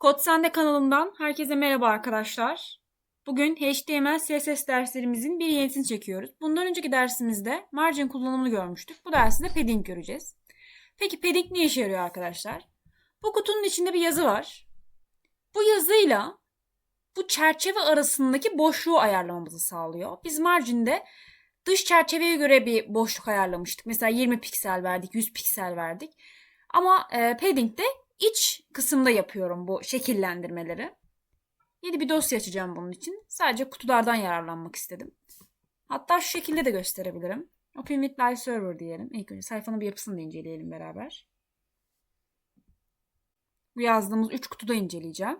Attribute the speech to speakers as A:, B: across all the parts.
A: Kod Sende kanalımdan herkese merhaba arkadaşlar. Bugün HTML, CSS derslerimizin bir yenisini çekiyoruz. Bundan önceki dersimizde margin kullanımını görmüştük. Bu derste de padding göreceğiz. Peki padding ne işe yarıyor arkadaşlar? Bu kutunun içinde bir yazı var. Bu yazıyla bu çerçeve arasındaki boşluğu ayarlamamızı sağlıyor. Biz marginde dış çerçeveye göre bir boşluk ayarlamıştık. Mesela 20 piksel verdik, 100 piksel verdik. Ama e, padding'de iç kısımda yapıyorum bu şekillendirmeleri. Yeni bir dosya açacağım bunun için. Sadece kutulardan yararlanmak istedim. Hatta şu şekilde de gösterebilirim. Open with Live Server diyelim. İlk önce sayfanın bir yapısını da inceleyelim beraber. Bu yazdığımız 3 kutuda inceleyeceğim.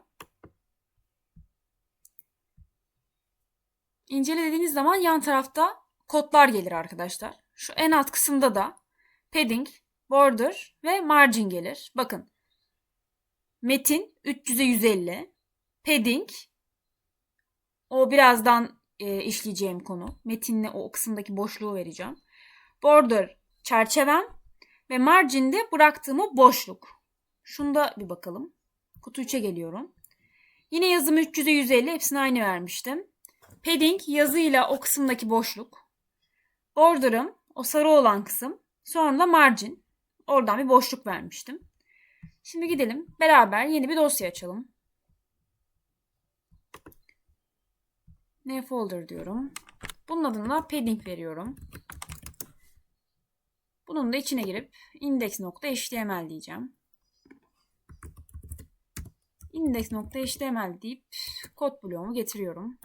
A: İncele dediğiniz zaman yan tarafta kodlar gelir arkadaşlar. Şu en alt kısımda da padding, border ve margin gelir. Bakın Metin 300'e 150. Padding o birazdan e, işleyeceğim konu. Metinle o kısımdaki boşluğu vereceğim. Border çerçevem ve marginde bıraktığım o boşluk. Şunda bir bakalım. Kutu 3'e geliyorum. Yine yazımı 300'e 150 hepsini aynı vermiştim. Padding yazıyla o kısımdaki boşluk. Border'ım o sarı olan kısım. Sonra da margin. Oradan bir boşluk vermiştim. Şimdi gidelim beraber yeni bir dosya açalım. Ne folder diyorum. Bunun adına padding veriyorum. Bunun da içine girip index.html diyeceğim. index.html deyip kod bloğumu getiriyorum.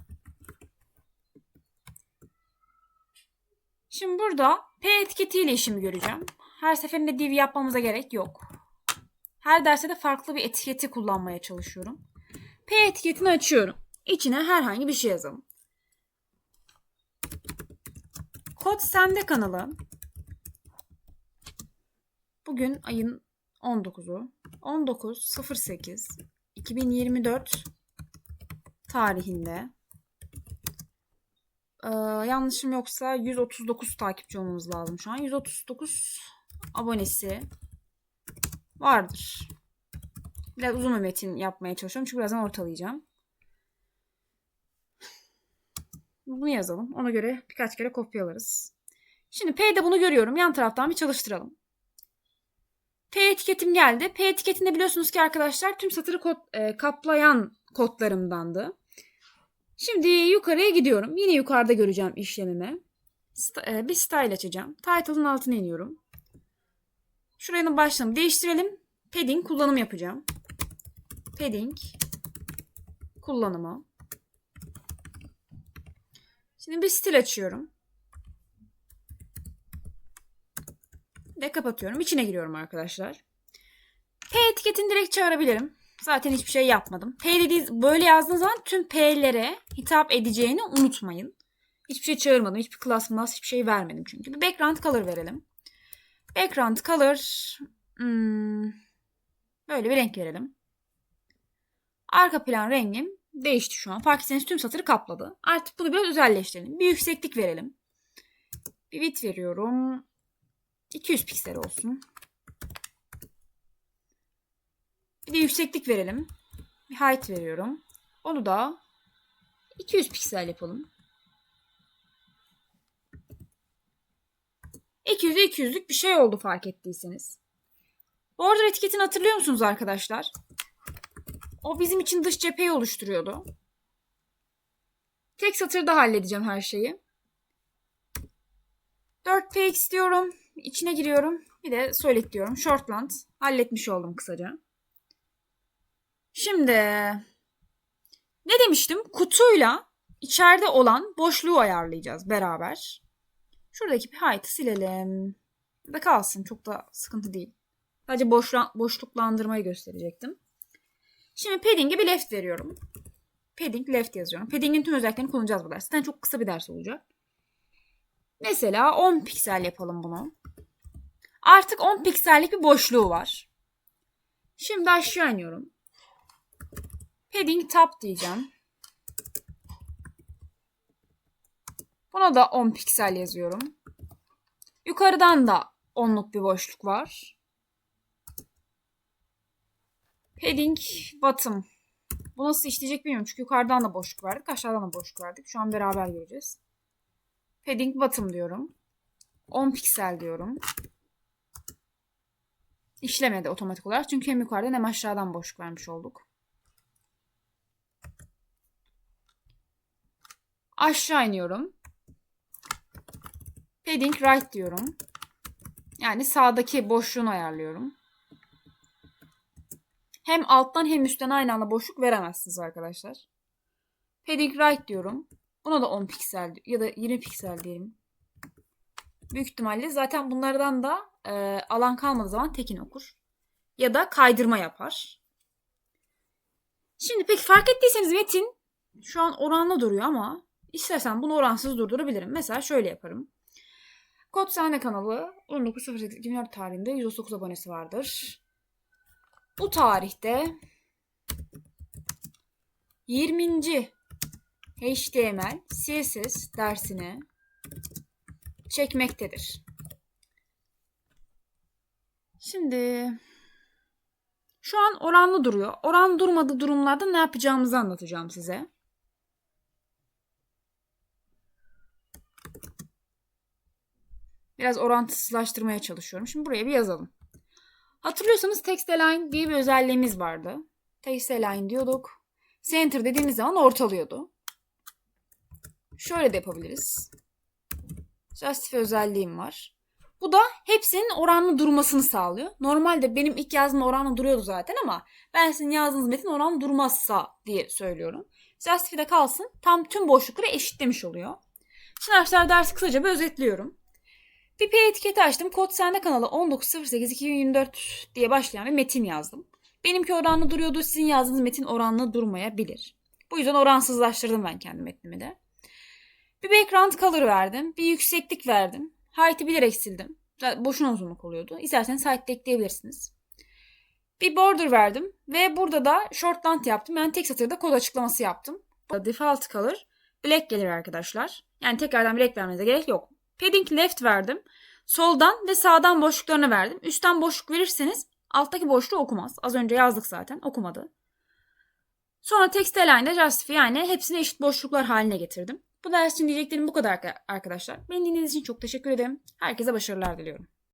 A: Şimdi burada p etiketiyle işimi göreceğim. Her seferinde div yapmamıza gerek yok. Her derste de farklı bir etiketi kullanmaya çalışıyorum. P etiketini açıyorum. İçine herhangi bir şey yazalım. Kod Sende kanalı. Bugün ayın 19'u. 19.08 2024 tarihinde. Ee, yanlışım yoksa 139 takipçi olmamız lazım şu an. 139 abonesi vardır. Biraz uzun bir metin yapmaya çalışıyorum. Çünkü birazdan ortalayacağım. Bunu yazalım. Ona göre birkaç kere kopyalarız. Şimdi P'de bunu görüyorum. Yan taraftan bir çalıştıralım. P etiketim geldi. P etiketinde biliyorsunuz ki arkadaşlar tüm satırı kod, e, kaplayan kodlarımdandı. Şimdi yukarıya gidiyorum. Yine yukarıda göreceğim işlemimi. St e, bir style açacağım. Title'ın altına iniyorum. Şuranın başlığını değiştirelim. Padding kullanım yapacağım. Padding kullanımı. Şimdi bir stil açıyorum. Ve kapatıyorum. İçine giriyorum arkadaşlar. P etiketini direkt çağırabilirim. Zaten hiçbir şey yapmadım. P dediği böyle yazdığınız zaman tüm P'lere hitap edeceğini unutmayın. Hiçbir şey çağırmadım. Hiçbir class class hiçbir şey vermedim çünkü. Bir background color verelim. Background color hmm, böyle bir renk verelim. Arka plan rengim değişti şu an. Fark etseniz tüm satırı kapladı. Artık bunu biraz özelleştirelim. Bir yükseklik verelim. Bir width veriyorum. 200 piksel olsun. Bir de yükseklik verelim. Bir height veriyorum. Onu da 200 piksel yapalım. 200'e 200'lük bir şey oldu fark ettiyseniz. Border etiketini hatırlıyor musunuz arkadaşlar? O bizim için dış cepheyi oluşturuyordu. Tek satırda halledeceğim her şeyi. 4px diyorum. İçine giriyorum. Bir de solid diyorum. Shortland. Halletmiş oldum kısaca. Şimdi ne demiştim? Kutuyla içeride olan boşluğu ayarlayacağız beraber. Şuradaki bir height'ı silelim. Da kalsın. Çok da sıkıntı değil. Sadece boşla, boşluklandırmayı gösterecektim. Şimdi padding'e bir left veriyorum. Padding left yazıyorum. Padding'in tüm özelliklerini kullanacağız bu ders. Zaten çok kısa bir ders olacak. Mesela 10 piksel yapalım bunu. Artık 10 piksellik bir boşluğu var. Şimdi aşağı iniyorum. Padding top diyeceğim. Buna da 10 piksel yazıyorum. Yukarıdan da 10'luk bir boşluk var. Padding bottom. Bu nasıl işleyecek bilmiyorum. Çünkü yukarıdan da boşluk verdik. Aşağıdan da boşluk verdik. Şu an beraber göreceğiz. Padding bottom diyorum. 10 piksel diyorum. İşlemedi otomatik olarak. Çünkü hem yukarıdan hem aşağıdan boşluk vermiş olduk. Aşağı iniyorum. Padding right diyorum. Yani sağdaki boşluğunu ayarlıyorum. Hem alttan hem üstten aynı anda boşluk veremezsiniz arkadaşlar. Padding right diyorum. Buna da 10 piksel ya da 20 piksel diyelim. Büyük ihtimalle zaten bunlardan da e, alan kalmadığı zaman tekin okur. Ya da kaydırma yapar. Şimdi peki fark ettiyseniz metin şu an oranlı duruyor ama istersen bunu oransız durdurabilirim. Mesela şöyle yaparım. Kod Sahne kanalı 19.08.2004 tarihinde 139 abonesi vardır. Bu tarihte 20. HTML, CSS dersini çekmektedir. Şimdi şu an oranlı duruyor. Oran durmadığı durumlarda ne yapacağımızı anlatacağım size. Biraz orantısızlaştırmaya çalışıyorum. Şimdi buraya bir yazalım. Hatırlıyorsanız text align diye bir özelliğimiz vardı. Text align diyorduk. Center dediğimiz zaman ortalıyordu. Şöyle de yapabiliriz. Justify özelliğim var. Bu da hepsinin oranlı durmasını sağlıyor. Normalde benim ilk yazdığım oranlı duruyordu zaten ama ben sizin yazdığınız metin oranlı durmazsa diye söylüyorum. Justify'de kalsın tam tüm boşlukları eşitlemiş oluyor. Şimdi arkadaşlar dersi kısaca bir özetliyorum. Bir P etiketi açtım. Kod sende kanalı 19.08.2024 diye başlayan bir metin yazdım. Benimki oranlı duruyordu. Sizin yazdığınız metin oranlı durmayabilir. Bu yüzden oransızlaştırdım ben kendi metnimi de. Bir background color verdim. Bir yükseklik verdim. Height'i bilerek sildim. Boşuna uzunluk oluyordu. İsterseniz height ekleyebilirsiniz. Bir border verdim. Ve burada da shortland yaptım. Yani tek satırda kod açıklaması yaptım. Default color black gelir arkadaşlar. Yani tekrardan black vermenize gerek yok. Padding left verdim. Soldan ve sağdan boşluklarını verdim. Üstten boşluk verirseniz alttaki boşluğu okumaz. Az önce yazdık zaten. Okumadı. Sonra text align'de justify yani hepsini eşit boşluklar haline getirdim. Bu ders için diyeceklerim bu kadar arkadaşlar. Beni dinlediğiniz için çok teşekkür ederim. Herkese başarılar diliyorum.